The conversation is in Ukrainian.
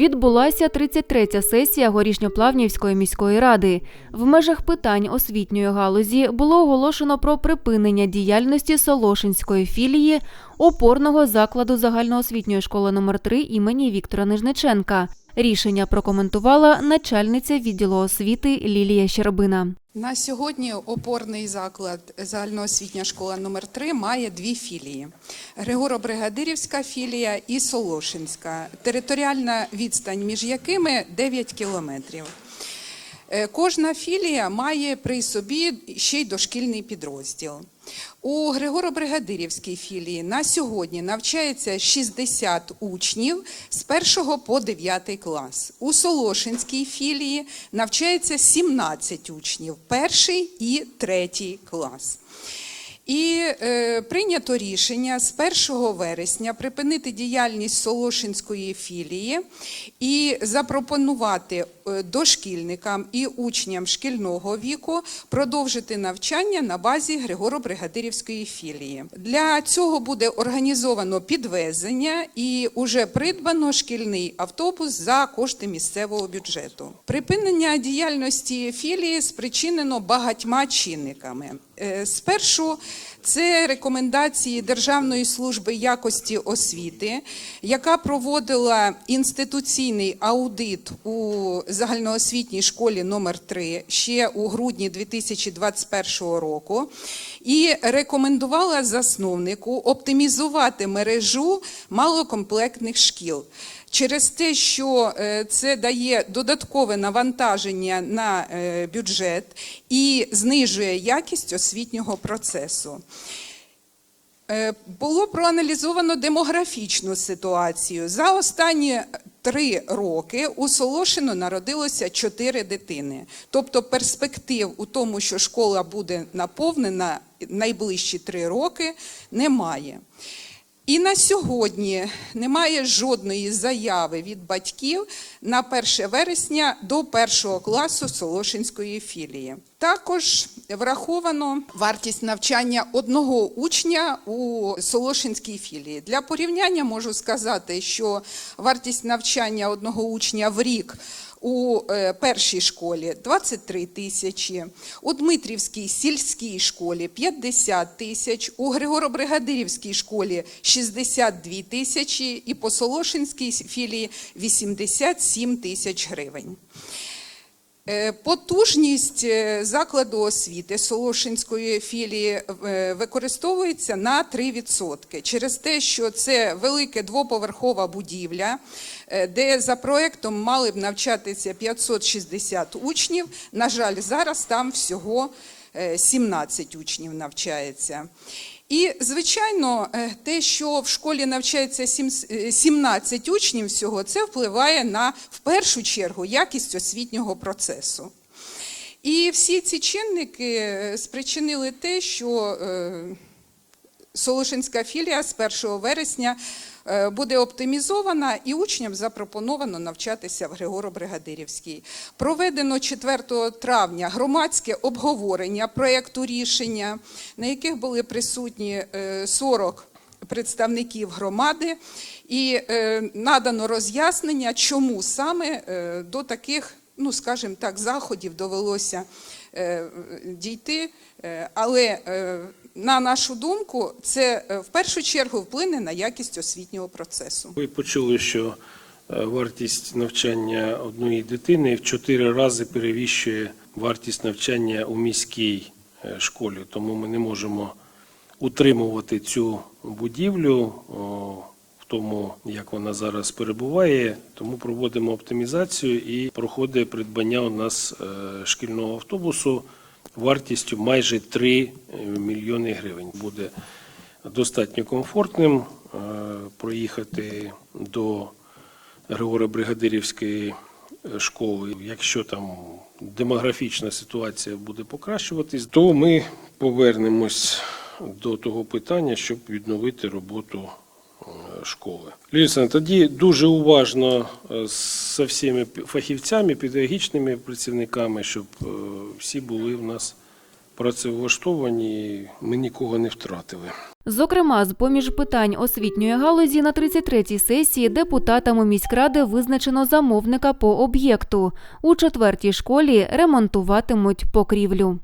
Відбулася 33-я сесія Горішньоплавнівської міської ради. В межах питань освітньої галузі було оголошено про припинення діяльності Солошинської філії опорного закладу загальноосвітньої школи номер 3 імені Віктора Нижниченка. Рішення прокоментувала начальниця відділу освіти Лілія Щербина. На сьогодні опорний заклад загальноосвітня школа номер 3 має дві філії: Григоро-Бригадирівська філія і Солошинська, територіальна відстань між якими 9 кілометрів. Е, Кожна філія має при собі ще й дошкільний підрозділ. У Григоро-Бригадирівській філії на сьогодні навчається 60 учнів з 1 по 9 клас. У Солошинській філії навчається 17 учнів, перший і третій клас. І е, прийнято рішення з 1 вересня припинити діяльність Солошинської філії і запропонувати дошкільникам і учням шкільного віку продовжити навчання на базі Григоро-Бригадирівської філії. Для цього буде організовано підвезення і уже придбано шкільний автобус за кошти місцевого бюджету. Припинення діяльності філії спричинено багатьма чинниками. Е, Спершу це рекомендації Державної служби якості освіти, яка проводила інституційний аудит у загальноосвітній школі номер 3 ще у грудні 2021 року і рекомендувала засновнику оптимізувати мережу малокомплектних шкіл. Через те, що е, це дає додаткове навантаження на е, бюджет і знижує якість освітнього процесу. Е, Було проаналізовано демографічну ситуацію. За останні три роки у Солошино народилося чотири дитини. Тобто перспектив у тому, що школа буде наповнена найближчі три роки, немає. І на сьогодні немає жодної заяви від батьків на 1 вересня до першого класу Солошинської філії. Також враховано вартість навчання одного учня у Солошинській філії. Для порівняння можу сказати, що вартість навчання одного учня в рік у е, першій школі 23 тисячі, у Дмитрівській сільській школі 50 тисяч, у Григоро-Бригадирівській школі 62 тисячі і по Солошинській філії 87 тисяч гривень. Е, Потужність е, закладу освіти Солошинської філії е, використовується на 3% через те, що це велика двоповерхова будівля, де за проектом мали б навчатися 560 учнів. На жаль, зараз там всього е, 17 учнів навчається. І, звичайно, е, те, що в школі навчається е, 17 учнів всього, це впливає на, в першу чергу, якість освітнього процесу. І всі ці чинники е, спричинили те, що е, Солошинська філія з 1 вересня е, буде оптимізована і учням запропоновано навчатися в Григоро-Бригадирівській. Проведено 4 травня громадське обговорення проєкту рішення, на яких були присутні е, 40 представників громади, і е, надано роз'яснення, чому саме е, до таких, ну скажімо так, заходів довелося е, дійти. Е, Але е, на нашу думку, це е, в першу чергу вплине на якість освітнього процесу. Ви почули, що е, вартість навчання одної дитини в чотири рази перевищує вартість навчання у міській е, школі. Тому ми не можемо утримувати цю будівлю в тому, як вона зараз перебуває. Тому проводимо оптимізацію і проходить придбання у нас шкільного автобусу вартістю майже 3 мільйони гривень. Буде достатньо комфортним е, проїхати до Григоро-Бригадирівської е, школи. Якщо там демографічна ситуація буде покращуватись, то ми повернемось до того питання, щоб відновити роботу е, школи. Лілія, тоді дуже уважно е, з всіма фахівцями, педагогічними працівниками, щоб е, всі були в нас працевлаштовані, і ми нікого не втратили. Зокрема, з поміж питань освітньої галузі на 33-й сесії депутатами міськради визначено замовника по об'єкту. У четвертій школі ремонтуватимуть покрівлю.